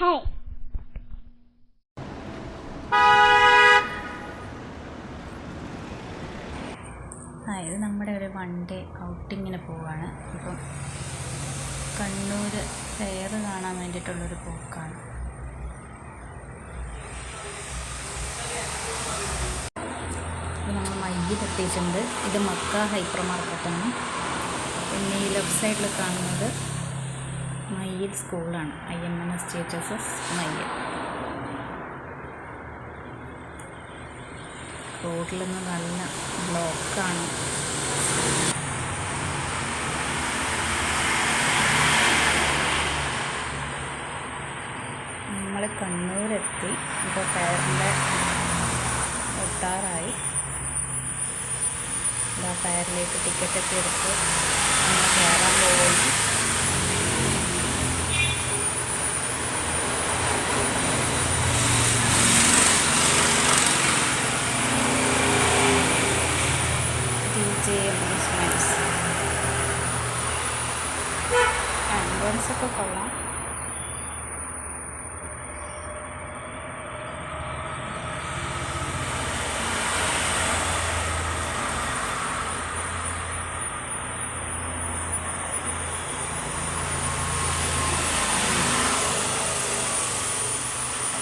Hi ആ ഇത് നമ്മുടെ ഒരു വൺ ഡേ ഔട്ടിങ്ങിന് പോവാണ്. അപ്പം കണ്ണൂർ ഫെയർ കാണാൻ വേണ്ടിയിട്ടുള്ളൊരു പോക്കാണ്. നമ്മൾ മയ്യ തട്ടിയിട്ടുണ്ട് ഇത് മക്ക ഹൈപ്പർ മാർക്കറ്റാണ്. പിന്നെ ഈ ലെഫ്റ്റ് സൈഡിൽ കാണുന്നത് മയ്യിൽ സ്കൂളാണ്. I M N S T H S Mayyil. റോഡിലൊന്ന് നല്ല ബ്ലോക്കാണ്. നമ്മൾ കണ്ണൂരെത്തി. ഇപ്പോൾ ടയറിന്റെ ഒട്ടാറായി ആ ഫയറിലേക്ക് ടിക്കറ്റൊക്കെ എടുത്ത് നമ്മൾ കയറാൻ പോകുന്നു ആംബുലൻസ് ഒക്കെ കൊള്ളാം.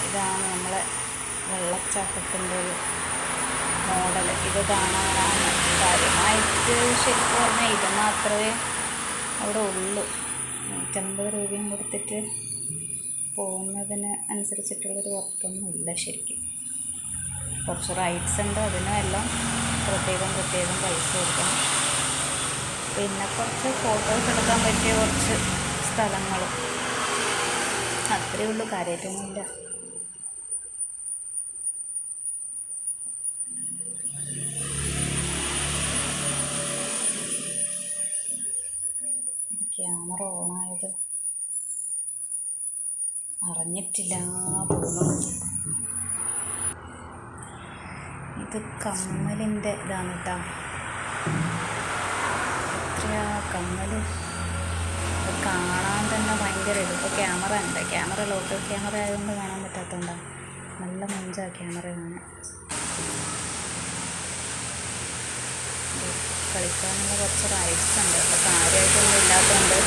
ഇതാണ് നമ്മളെ വെള്ളച്ചാട്ടത്തിന്റെ ഒരു മോഡൽ ഇത് കാണാനാണ് കാര്യമായിട്ട് ശരിക്കും പറഞ്ഞാൽ ഇത് മാത്രമേ അവിടെ ഉള്ളൂ. നൂറ്റമ്പത് രൂപയും കൊടുത്തിട്ട് പോകുന്നതിന് അനുസരിച്ചിട്ടുള്ളൊരു വർക്കൊന്നും ഇല്ല ശരിക്കും. കുറച്ച് റൈഡ്സ് ഉണ്ട് അതിനെല്ലാം പ്രത്യേകം പ്രത്യേകം പൈസ കൊടുക്കണം. പിന്നെ കുറച്ച് ഫോട്ടോസ് എടുക്കാൻ പറ്റിയ കുറച്ച് സ്ഥലങ്ങളും. അത്രയേ ഉള്ളൂ. കാര്യമായിട്ടൊന്നുമില്ല. ക്യാമറ ഓണായത്. അറിഞ്ഞിട്ടില്ല തോന്നുന്നു. ഇത് കമ്മലിന്റെ ഇതാണ് കേട്ടോ എത്രയാ കമ്മൽ കാണാൻ തന്നെ ഭയങ്കര ഇത്. ഇപ്പോൾ ക്യാമറ ഉണ്ട്. ക്യാമറ ലോക്കൽ ക്യാമറ ആയതുകൊണ്ട് കാണാൻ പറ്റാത്തതുകൊണ്ടാണ് നല്ല മഞ്ചാണ് ക്യാമറ കാണാൻ കളിക്കാനുള്ള കുറച്ച് റൈഡ്സ് ഉണ്ട്. അപ്പോൾ കാര്യമായിട്ടൊന്നും ഇല്ലാത്തതുകൊണ്ട്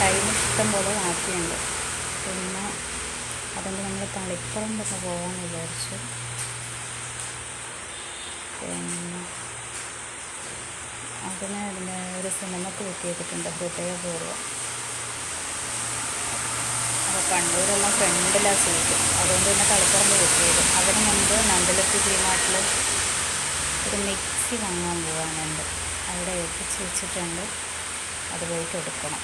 ടൈം ഇഷ്ടം പോലെ മാറ്റിയുണ്ട് പിന്നെ അതുകൊണ്ട് നമ്മൾ തളിപ്പറമ്പൊക്കെ പോകാമെന്ന് വിചാരിച്ചു. പിന്നെ അതിന് അതിന്റെ ഒരു സിനിമക്ക് ബുക്ക് ചെയ്തിട്ടുണ്ട്. ഹൃദയപൂർവം. അപ്പോൾ കണ്ണൂരെല്ലാം ഫ്രണ്ടിലാണ് സീറ്റ് അതുകൊണ്ട് തന്നെ തളിപ്പറമ്പ് ബുക്ക് ചെയ്തു. അതിന് മുമ്പ് നന്ദലത്ത് ഡിമാർട്ടിൽ ഒരു മിക്സി വാങ്ങാൻ പോകാനുണ്ട് ഏൽപ്പിച്ച് വെച്ചിട്ടുണ്ട്. അത് പോയിട്ട് എടുക്കണം